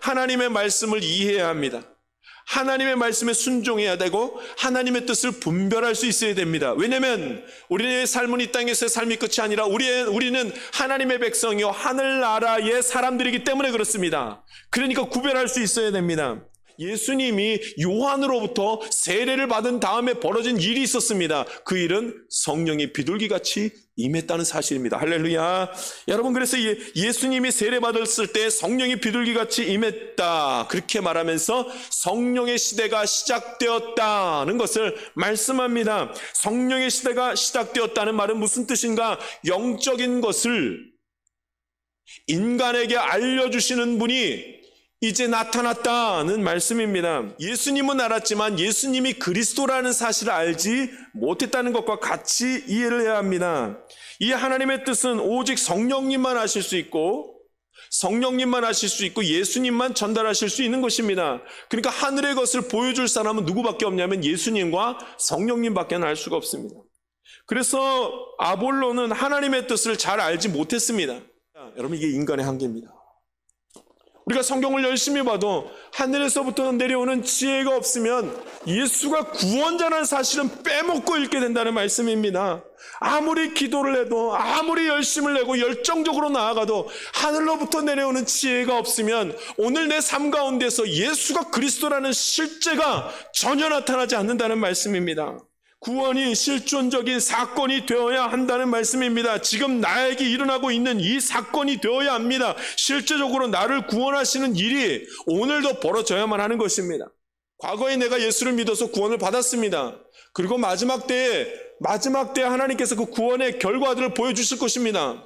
하나님의 말씀을 이해해야 합니다. 하나님의 말씀에 순종해야 되고 하나님의 뜻을 분별할 수 있어야 됩니다. 왜냐하면 우리의 삶은 이 땅에서의 삶이 끝이 아니라 우리의, 우리는 하나님의 백성이요 하늘나라의 사람들이기 때문에 그렇습니다. 그러니까 구별할 수 있어야 됩니다. 예수님이 요한으로부터 세례를 받은 다음에 벌어진 일이 있었습니다. 그 일은 성령이 비둘기같이 임했다는 사실입니다. 할렐루야. 여러분, 그래서 예- 예수님이 세례 받았을 때 성령이 비둘기같이 임했다. 그렇게 말하면서 성령의 시대가 시작되었다는 것을 말씀합니다. 성령의 시대가 시작되었다는 말은 무슨 뜻인가? 영적인 것을 인간에게 알려주시는 분이 이제 나타났다는 말씀입니다. 예수님은 알았지만 예수님이 그리스도라는 사실을 알지 못했다는 것과 같이 이해를 해야 합니다. 이 하나님의 뜻은 오직 성령님만 아실 수 있고 성령님만 아실 수 있고 예수님만 전달하실 수 있는 것입니다. 그러니까 하늘의 것을 보여줄 사람은 누구밖에 없냐면 예수님과 성령님밖에 알 수가 없습니다. 그래서 아볼로는 하나님의 뜻을 잘 알지 못했습니다. 여러분 이게 인간의 한계입니다. 우리가 성경을 열심히 봐도 하늘에서부터 내려오는 지혜가 없으면 예수가 구원자라는 사실은 빼먹고 읽게 된다는 말씀입니다. 아무리 기도를 해도 아무리 열심을 내고 열정적으로 나아가도 하늘로부터 내려오는 지혜가 없으면 오늘 내 삶 가운데서 예수가 그리스도라는 실제가 전혀 나타나지 않는다는 말씀입니다. 구원이 실존적인 사건이 되어야 한다는 말씀입니다. 지금 나에게 일어나고 있는 이 사건이 되어야 합니다. 실제적으로 나를 구원하시는 일이 오늘도 벌어져야만 하는 것입니다. 과거에 내가 예수를 믿어서 구원을 받았습니다. 그리고 마지막 때에, 마지막 때에 하나님께서 그 구원의 결과들을 보여주실 것입니다.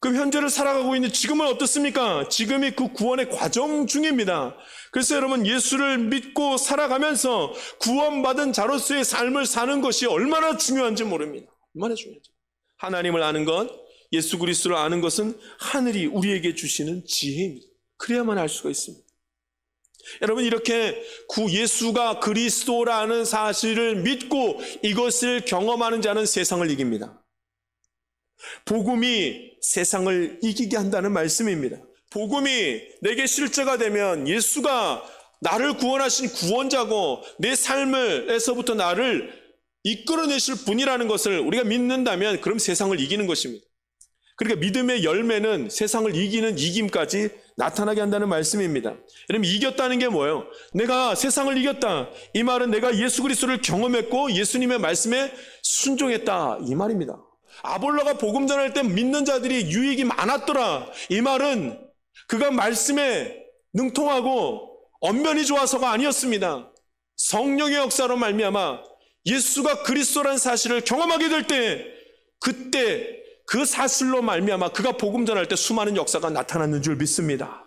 그 현재를 살아가고 있는 지금은 어떻습니까? 지금이 그 구원의 과정 중입니다. 그래서 여러분 예수를 믿고 살아가면서 구원받은 자로서의 삶을 사는 것이 얼마나 중요한지 모릅니다. 얼마나 중요한지. 하나님을 아는 것, 예수 그리스도를 아는 것은 하늘이 우리에게 주시는 지혜입니다. 그래야만 알 수가 있습니다. 여러분 이렇게 구 예수가 그리스도라는 사실을 믿고 이것을 경험하는 자는 세상을 이깁니다. 복음이 세상을 이기게 한다는 말씀입니다. 복음이 내게 실제가 되면 예수가 나를 구원하신 구원자고 내 삶을에서부터 나를 이끌어내실 분이라는 것을 우리가 믿는다면 그럼 세상을 이기는 것입니다. 그러니까 믿음의 열매는 세상을 이기는 이김까지 나타나게 한다는 말씀입니다. 여러분 이겼다는 게 뭐예요? 내가 세상을 이겼다. 이 말은 내가 예수 그리스도를 경험했고 예수님의 말씀에 순종했다. 이 말입니다. 아볼로가 복음 전할 때 믿는 자들이 유익이 많았더라. 이 말은 그가 말씀에 능통하고 언변이 좋아서가 아니었습니다. 성령의 역사로 말미암아 예수가 그리스도라는 사실을 경험하게 될 때 그때 그 사실로 말미암아 그가 복음 전할 때 수많은 역사가 나타났는 줄 믿습니다.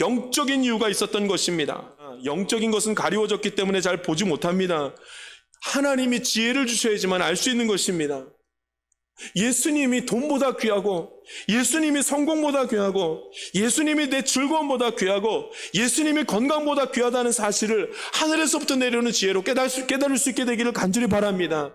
영적인 이유가 있었던 것입니다. 영적인 것은 가리워졌기 때문에 잘 보지 못합니다. 하나님이 지혜를 주셔야지만 알 수 있는 것입니다. 예수님이 돈보다 귀하고, 예수님이 성공보다 귀하고, 예수님이 내 즐거움보다 귀하고, 예수님이 건강보다 귀하다는 사실을 하늘에서부터 내려오는 지혜로 깨달을 수, 있게 되기를 간절히 바랍니다.